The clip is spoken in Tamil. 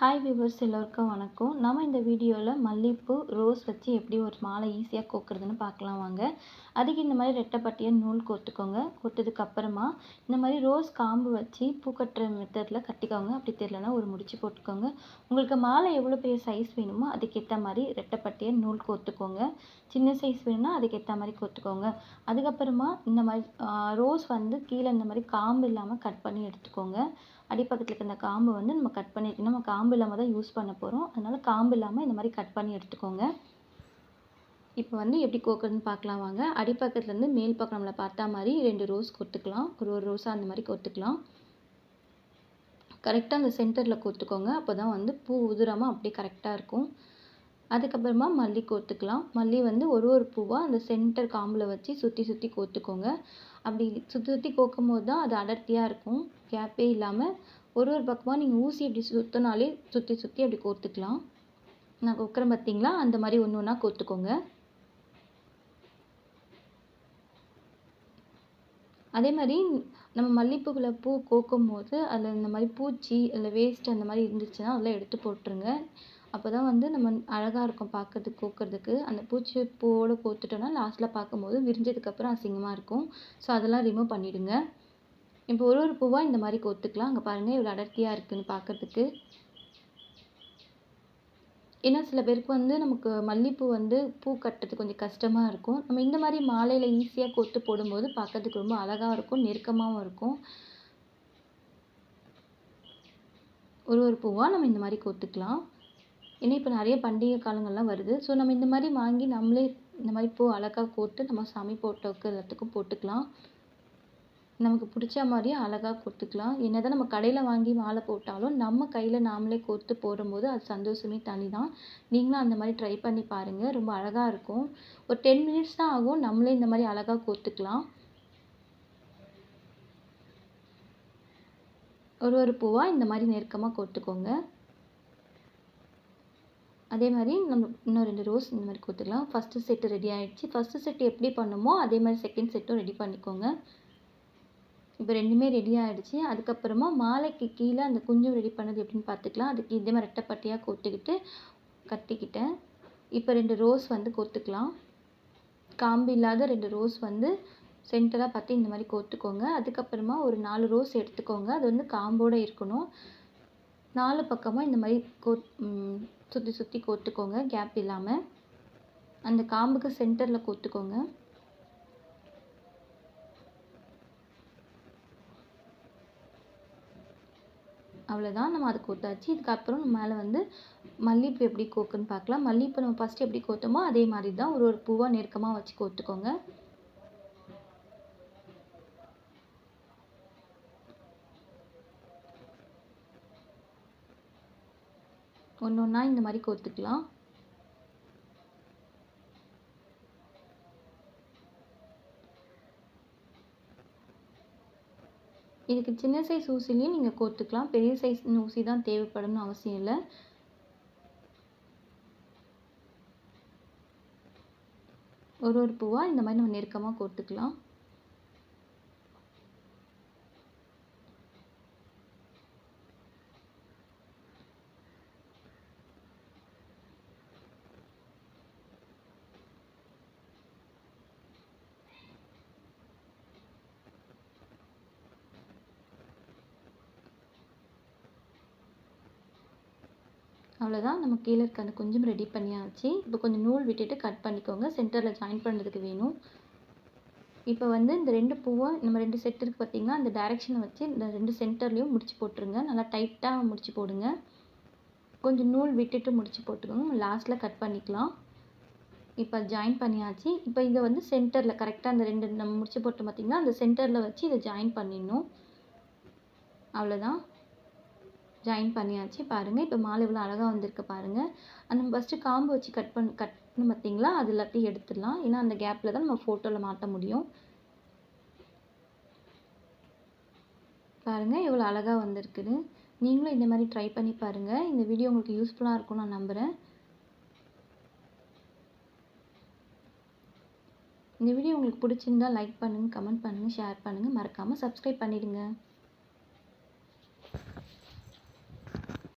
ஹாய் வியூவர்ஸ் எல்லோருக்கும் வணக்கம். நம்ம இந்த வீடியோவில் மல்லிகைப்பூ ரோஸ் வச்சு எப்படி ஒரு மாலை ஈஸியாக கோக்குறதுன்னு பார்க்கலாம் வாங்க. அதுக்கு இந்த மாதிரி ரெட்டைப்பட்டியை நூல் கோத்துக்கோங்க. கொட்டதுக்கப்புறமா அப்புறமா இந்த மாதிரி ரோஸ் காம்பு வச்சு பூ கட்டுற மெத்தடில் கட்டிக்கோங்க. அப்படி தெரியலனா ஒரு முடிச்சு போட்டுக்கோங்க. உங்களுக்கு மாலை எவ்வளோ பெரிய சைஸ் வேணுமோ அதுக்கேற்ற மாதிரி ரெட்டைப்பட்டியை நூல் கோத்துக்கோங்க. சின்ன சைஸ் வேணும்னா அதுக்கேற்ற மாதிரி கோத்துக்கோங்க. அதுக்கப்புறமா இந்த மாதிரி ரோஸ் வந்து கீழே இந்த மாதிரி காம்பு இல்லாமல் கட் பண்ணி எடுத்துக்கோங்க. அடிப்பக்கத்தில் இருக்க இந்த காம்பு வந்து நம்ம கட் பண்ணி நம்ம காம்பு காம்பு இல்லாமல் தான் யூஸ் பண்ண போகிறோம் அதனால் காம்பு இல்லாமல் இந்த மாதிரி கட் பண்ணி எடுத்துக்கோங்க. இப்போ வந்து எப்படி கோக்குறதுன்னு பார்க்கலாம் வாங்க. அடிப்பக்கத்துலேருந்து மேல் பக்கம் நம்மளை பார்த்தா மாதிரி ரெண்டு ரோஸ் கொத்துக்கலாம் ஒரு ஒரு ரோஸாக அந்த மாதிரி கொத்துக்கலாம் கரெக்டாக அந்த சென்டரில் கொத்துக்கோங்க அப்போ தான் வந்து பூ உதிராமல் அப்படியே கரெக்டாக இருக்கும். அதுக்கப்புறமா மல்லி கோத்துக்கலாம் மல்லி வந்து ஒரு ஒரு பூவாக அந்த சென்டர் காம்பில் வச்சு சுற்றி சுற்றி கோத்துக்கோங்க அப்படி சுற்றி சுற்றி கோக்கும் போது தான் அது அடர்த்தியாக இருக்கும். கேப்பே இல்லாமல் ஒரு ஒரு பக்கமாக நீங்கள் ஊசி இப்படி சுற்றினாலே சுற்றி சுற்றி அப்படி கோர்த்துக்கலாம் நான் கொக்குறேன் பார்த்தீங்களா அந்த மாதிரி ஒன்று ஒன்றா கோர்த்துக்கோங்க அதே மாதிரி நம்ம மல்லிகைப்பூவில் பூ கோக்கும் போது அதில் இந்த மாதிரி பூச்சி இல்லை வேஸ்ட் அந்த மாதிரி இருந்துச்சுன்னா அதெல்லாம் எடுத்து போட்டுருங்க. அப்போ தான் வந்து நம்ம அழகாக இருக்கும் பார்க்கறதுக்கு கோக்கிறதுக்கு. அந்த பூச்சி பூவோடு கோத்துட்டோன்னா லாஸ்ட்டில் பார்க்கும்போது விரிஞ்சதுக்கப்புறம் அசிங்கமாக இருக்கும். ஸோ அதெல்லாம் ரிமூவ் பண்ணிவிடுங்க இப்போ ஒரு ஒரு பூவாக இந்த மாதிரி கோத்துக்கலாம். அங்கே பாருங்கள் இவ்வளோ அடர்த்தியாக இருக்குதுன்னு பார்க்கறதுக்கு ஏன்னா சில பேருக்கு வந்து நமக்கு மல்லிகைப்பூ வந்து பூ கட்டுறது கொஞ்சம் கஷ்டமாக இருக்கும். நம்ம இந்த மாதிரி மாலையில் ஈஸியாக கோர்த்து போடும்போது பார்க்கறதுக்கு ரொம்ப அழகாக இருக்கும் நெருக்கமாகவும் இருக்கும். ஒரு ஒரு பூவாக நம்ம இந்த மாதிரி கோர்த்துக்கலாம் ஏன்னா இப்போ நிறைய பண்டிகை காலங்கள்லாம் வருது. ஸோ நம்ம இந்த மாதிரி வாங்கி நம்மளே இந்த மாதிரி பூ அழகாக கோர்த்து நம்ம சாமி போட்டோக்கு எல்லாத்துக்கும் போட்டுக்கலாம். நமக்கு பிடிச்ச மாதிரியே அழகாக கோர்த்துக்கலாம். என்ன தான் நம்ம கடையில் வாங்கி மாலை போட்டாலும் நம்ம கையில் நாமளே கோர்த்து போடும்போது அது சந்தோஷமே தனி தான் நீங்களும் அந்த மாதிரி ட்ரை பண்ணி பாருங்கள் ரொம்ப அழகாக இருக்கும். ஒரு டென் மினிட்ஸ் தான் ஆகும். நம்மளே இந்த மாதிரி அழகாக கோர்த்துக்கலாம். ஒரு ஒரு பூவாக இந்த மாதிரி நெருக்கமாக கோர்த்துக்கோங்க. அதே மாதிரி நம்ம இன்னும் ரெண்டு ரோஸ் இந்த மாதிரி கொடுத்துக்கலாம். ஃபஸ்ட்டு செட்டு ரெடி ஆகிடுச்சு ஃபஸ்ட்டு செட் எப்படி பண்ணுமோ அதே மாதிரி செகண்ட் செட்டும் ரெடி பண்ணிக்கோங்க. இப்போ ரெண்டுமே ரெடி ஆகிடுச்சு அதுக்கப்புறமா மாலைக்கு கீழே அந்த குஞ்சம் ரெடி பண்ணது எப்படின்னு பார்த்துக்கலாம். அதுக்கு இதே மாதிரி ரெட்டைப்பட்டியாக கொத்துக்கிட்டு கட்டிக்கிட்டேன். இப்போ ரெண்டு ரோஸ் வந்து கொத்துக்கலாம் காம்பு இல்லாத ரெண்டு ரோஸ் வந்து சென்டராக பார்த்து இந்த மாதிரி கோத்துக்கோங்க அதுக்கப்புறமா ஒரு நாலு ரோஸ் எடுத்துக்கோங்க. அது வந்து காம்போடு இருக்கணும். நாலு பக்கமாக இந்த மாதிரி கோ சுற்றி சுற்றி கோத்துக்கோங்க கேப் இல்லாமல் அந்த காம்புக்கு சென்டரில் கோத்துக்கோங்க. அவ்வளோதான் நம்ம அதை கோத்தாச்சு. இதுக்கப்புறம் மேலே வந்து மல்லிகைப்பூ எப்படி கோக்குன்னு பார்க்கலாம். மல்லிகைப்பூ நம்ம ஃபஸ்ட்டு எப்படி கோத்தோமோ அதே மாதிரி தான் ஒரு ஒரு பூவாக நெருக்கமாக வச்சு கோத்துக்கோங்க. ஒன்று ஒன்றா இந்த மாதிரி கோர்த்துக்கலாம் இதுக்கு சின்ன சைஸ் ஊசிலையும் நீங்கள் கோர்த்துக்கலாம் பெரிய சைஸ் ஊசி தான் தேவைப்படணும்னு அவசியம் இல்லை. ஒரு ஒரு பூவாக இந்த மாதிரி நம்ம நெருக்கமாக கோர்த்துக்கலாம் அவ்வளோதான் நம்ம கீழே இருக்க அந்த கொஞ்சம் ரெடி பண்ணியாச்சு. இப்போ கொஞ்சம் நூல் விட்டுட்டு கட் பண்ணிக்கோங்க. சென்டரில் ஜாயின் பண்ணுறதுக்கு வேணும். இப்போ வந்து இந்த ரெண்டு பூவை நம்ம ரெண்டு செட் இருக்குது பார்த்திங்கன்னா அந்த டைரெக்ஷனை வச்சு இந்த ரெண்டு சென்டர்லேயும் முடிச்சு போட்டுருங்க. நல்லா டைட்டாக முடிச்சு போடுங்க. கொஞ்சம் நூல் விட்டுட்டு முடிச்சு போட்டுக்கோங்க. லாஸ்ட்டில் கட் பண்ணிக்கலாம். இப்போ ஜாயின் பண்ணியாச்சு. இப்போ இதை வந்து சென்டரில் கரெக்டாக அந்த ரெண்டு நம்ம முடிச்சு போட்டு பார்த்திங்கன்னா அந்த சென்டரில் வச்சு இதை ஜாயின் பண்ணிடணும். அவ்வளோதான் ஜாயின் பண்ணியாச்சு. பாருங்கள் இப்போ மாலை இவ்வளோ அழகாக வந்திருக்கு பாருங்கள் அந்த ஃபஸ்ட்டு காம்பு வச்சு கட் பண்ணி கட் பார்த்தீங்களா அது எல்லாத்தையும் எடுத்துடலாம். ஏன்னா அந்த கேப்பில் தான் நம்ம ஃபோட்டோவில் மாட்ட முடியும். பாருங்கள் எவ்வளோ அழகாக வந்திருக்குது. நீங்களும் இந்த மாதிரி ட்ரை பண்ணி பாருங்கள் இந்த வீடியோ உங்களுக்கு யூஸ்ஃபுல்லாக இருக்கும் நான் நம்புகிறேன் இந்த வீடியோ உங்களுக்கு பிடிச்சிருந்தா லைக் பண்ணுங்கள் கமெண்ட் பண்ணுங்கள் ஷேர் பண்ணுங்கள் மறக்காமல் சப்ஸ்கிரைப் பண்ணிவிடுங்க